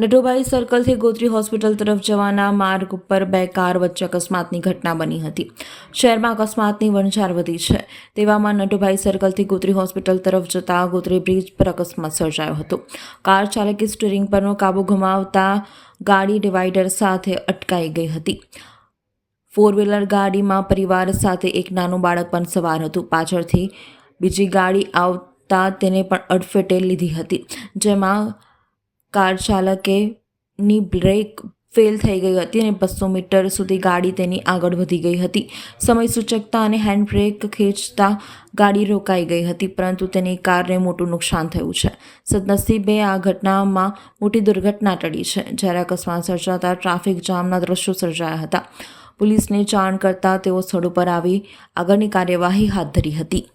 Natubhai સર્કલથી Gotri hospital તરફ જવાના માર્ગ ઉપર બે કાર વચ્ચે અકસ્માતની ઘટના બની હતી. શહેરમાં અકસ્માતની વણઝાર વધી છે. તેવામાં નટુભાઈ સર્કલથી ગોત્રી હોસ્પિટલ તરફ જતા ગોત્રી બ્રિજ પર અકસ્માત સર્જાયો હતો. કાર ચાલકે સ્ટીરિંગ પરનો કાબુ ગુમાવતા ગાડી ડિવાઈડર સાથે અટકાઈ ગઈ હતી. ફોર વ્હીલર ગાડીમાં પરિવાર સાથે એક નાનું બાળક પણ સવાર હતું. પાછળથી બીજી ગાડી આવતા તેને પણ અડફેટે લીધી હતી, જેમાં કાર ચાલકે ની બ્રેક ફેલ થઈ ગઈ હતી અને બસો મીટર સુધી ગાડી તેની આગળ વધી ગઈ હતી. સમય સૂચકતા અને હેન્ડ બ્રેક ખેંચતા ગાડી રોકાઈ ગઈ હતી, પરંતુ તેની કારને મોટું નુકસાન થયું છે. સદનસીબે આ ઘટનામાં મોટી દુર્ઘટના ટળી છે, જ્યારે અકસ્માત સર્જાતા ટ્રાફિક જામના દ્રશ્યો સર્જાયા હતા. પોલીસને જાણ કરતાં તેઓ સ્થળ ઉપર આવી આગળની કાર્યવાહી હાથ ધરી હતી.